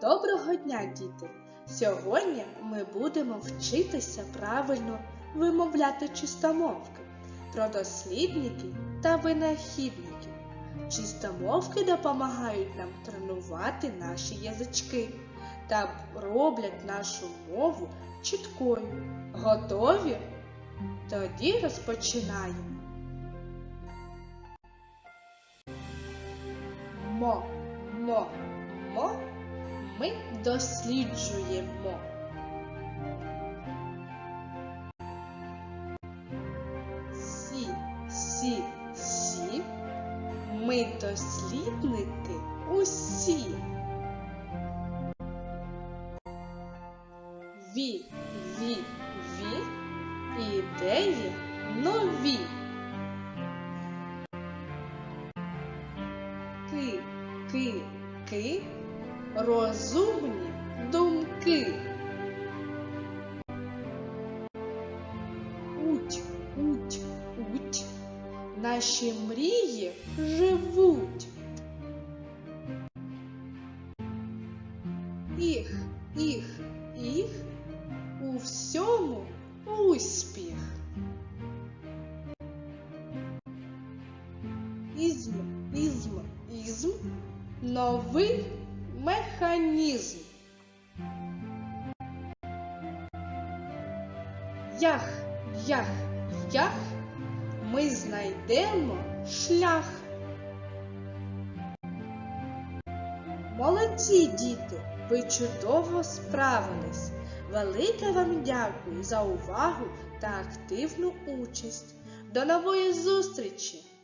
Доброго дня, діти! Сьогодні ми будемо вчитися правильно вимовляти чистомовки про дослідників та винахідників. Чистомовки допомагають нам тренувати наші язички та роблять нашу мову чіткою. Готові? Тоді розпочинаємо. Мо, мо, мо ми досліджуємо. Сі, сі, сі. Ми дослідники усі. Ві, ві, ві. Ідеї нові. Ки, ки, ки розумні думки. Уть, уть, уть, наші мрії живуть. Їх, їх, їх у всьому успіх. Ізм, ізм, ізм, новий механізм. Ях, ях, ях, ми знайдемо шлях. Молодці, діти, ви чудово справились. Велике вам дякую за увагу та активну участь. До нової зустрічі!